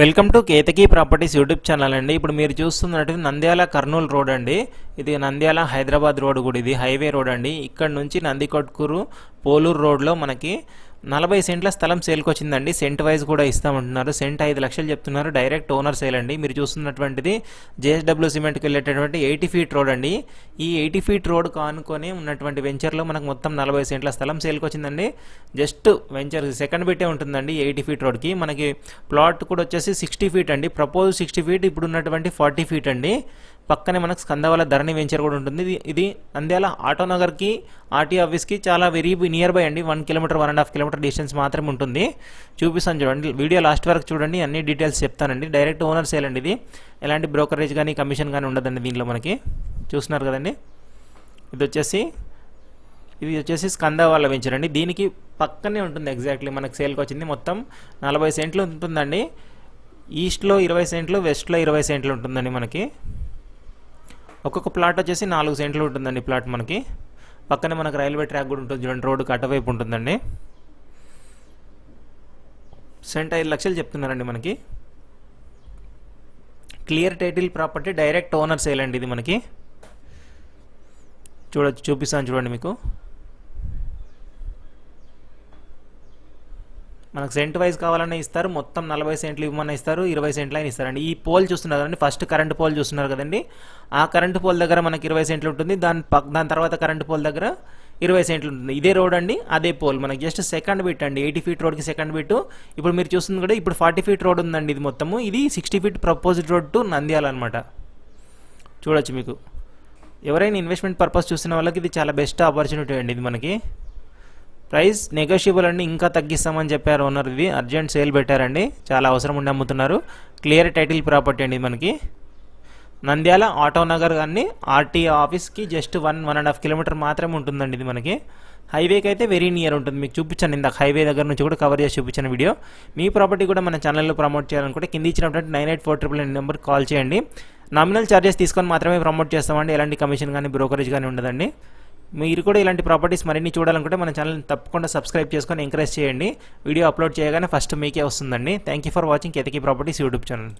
Welcome to Ketaki properties YouTube channel అండి. ఇప్పుడు మీరు చూస్తున్నట్టు నంద్యాల కర్నూలు రోడ్ అండి. ఇది నంద్యాల హైదరాబాద్ రోడ్ కూడా ఇది హైవే రోడ్ అండి. ఇక్కడ నుంచి నందికొట్కూరు పోలూరు రోడ్లో మనకి నలభై సెంట్ల స్థలం సేల్కొచ్చిందండి. సెంట్ వైజ్ కూడా ఇస్తామంటున్నారు. సెంట్ ఐదు లక్షలు చెప్తున్నారు. డైరెక్ట్ ఓనర్ సేల్ అండి. మీరు చూస్తున్నటువంటిది జేఎస్డబ్ల్యూ సిమెంట్కి వెళ్ళేటటువంటి ఎయిటీ ఫీట్ రోడ్ అండి. ఈ ఎయిటీ ఫీట్ రోడ్ కానుకొని ఉన్నటువంటి వెంచర్లో మనకు మొత్తం నలభై సెంట్ల స్థలం సేల్కొచ్చిందండి. జస్ట్ వెంచర్ సెకండ్ బిట్టే ఉంటుందండి ఎయిటీ ఫీట్ రోడ్కి. మనకి ప్లాట్ కూడా వచ్చేసి సిక్స్టీ ఫీట్ అండి. ప్రపోజ్ సిక్స్టీ ఫీట్ ఇప్పుడు ఉన్నటువంటి ఫార్టీ ఫీట్ అండి. పక్కనే మనకు స్కందవల ధరణి వెంచర్ కూడా ఉంటుంది. ఇది ఇది నంద్యాల ఆటోనగర్కి ఆర్టీ ఆఫీస్కి చాలా వెరీ నియర్ బై అండి. One kilometre one and half kilometre distance మాత్రమే ఉంటుంది. చూపిస్తాను చూడండి. వీడియో లాస్ట్ వరకు చూడండి. అన్ని డీటెయిల్స్ చెప్తానండి. డైరెక్ట్ ఓనర్ సేల్ అండి ఇది. ఎలాంటి బ్రోకరేజ్ కానీ కమిషన్ కానీ ఉండదండి దీంట్లో మనకి. చూస్తున్నారు కదండి? ఇది వచ్చేసి ఇది వచ్చేసి స్కందవాల వెంచర్ అండి. దీనికి పక్కనే ఉంటుంది ఎగ్జాక్ట్లీ మనకు సేల్కి వచ్చింది మొత్తం నలభై సెంట్లు ఉంటుందండి. ఈస్ట్లో ఇరవై సెంట్లు వెస్ట్లో ఇరవై సెంట్లు ఉంటుందండి మనకి. ఒక్కొక్క ప్లాట్ వచ్చేసి నాలుగు సెంట్లు ఉంటుందండి ప్లాట్ మనకి. పక్కనే మనకు రైల్వే ట్రాక్ కూడా ఉంటుంది చూడండి రోడ్డు అటువైపు ఉంటుందండి. సెంట్ ఐదు లక్షలు చెప్తున్నారండి మనకి. Clear title property direct owner sale అండి ఇది మనకి. చూడ చూపిస్తాను చూడండి మీకు. మనకు సెంట్ వైజ్ కావాలన్నా ఇస్తారు మొత్తం నలభై సెంట్లు ఇవ్వమన్నా ఇస్తారు ఇరవై సెంట్లు అయినా ఇస్తారండి ఈ పోల్ చూస్తున్నారు కదండి ఫస్ట్ కరెంట్ పోల్ చూస్తున్నారు కదండి. ఆ కరెంట్ పోల్ దగ్గర మనకి ఇరవై సెంట్లు ఉంటుంది దాని పక్ దాని తర్వాత కరెంట్ పోల్ దగ్గర ఇరవై సెంట్లు ఉంటుంది. ఇదే రోడ్ అండి అదే పోల్. మనకి జస్ట్ సెకండ్ బిట్ అండి ఎయిటీ ఫీట్ రోడ్కి సెకండ్ బిట్ ఇప్పుడు మీరు చూస్తుంది కూడా ఇప్పుడు ఫార్టీ ఫీట్ రోడ్ ఉందండి ఇది మొత్తము. ఇది sixty feet proposed road to Nandyal అనమాట చూడొచ్చు మీకు. ఎవరైనా ఇన్వెస్ట్మెంట్ పర్పస్ చూసిన వాళ్ళకి ఇది చాలా బెస్ట్ ఆపర్చునిటీ అండి ఇది మనకి. ప్రైస్ నెగోషియబుల్ అండి ఇంకా తగ్గిస్తామని చెప్పారు ఓనర్ ఇది అర్జెంట్ సేల్ పెట్టారండి. చాలా అవసరం ఉండి అమ్ముతున్నారు. క్లియర్ టైటిల్ ప్రాపర్టీ అండి మనకి. నంద్యాల ఆటోనగర్ కానీ ఆర్టీ ఆఫీస్కి just one one and half kilometre మాత్రమే ఉంటుందండి ఇది మనకి. హైవేకి అయితే వెరీ నియర్ ఉంటుంది. మీకు చూపించాను ఇందాక హైవే దగ్గర నుంచి కూడా కవర్ చేసి చూపించాను వీడియో మీ ప్రాపర్టీ కూడా మన ఛానల్లో ప్రమోట్ చేయాలనుకుంటే కింద ఇచ్చినటువంటి nine eight four triple nine నెంబర్కి కాల్ చేయండి. నామినల్ ఛార్జెస్ తీసుకొని మాత్రమే ప్రమోట్ చేస్తామండి. ఎలాంటి కమిషన్ కానీ బ్రోకరేజ్ కానీ ఉండదండి. మీరు కూడా ఇలాంటి ప్రాపర్టీస్ మరిన్ని చూడాలనుకుంటే మన ఛానల్ తప్పకుండా సబ్స్క్రైబ్ చేసుకొని ఎంకరేజ్ చేయండి. వీడియో అప్లోడ్ చేయగానే ఫస్ట్ మీకే వస్తుందండి. Thank you for watching Ketaki properties YouTube channel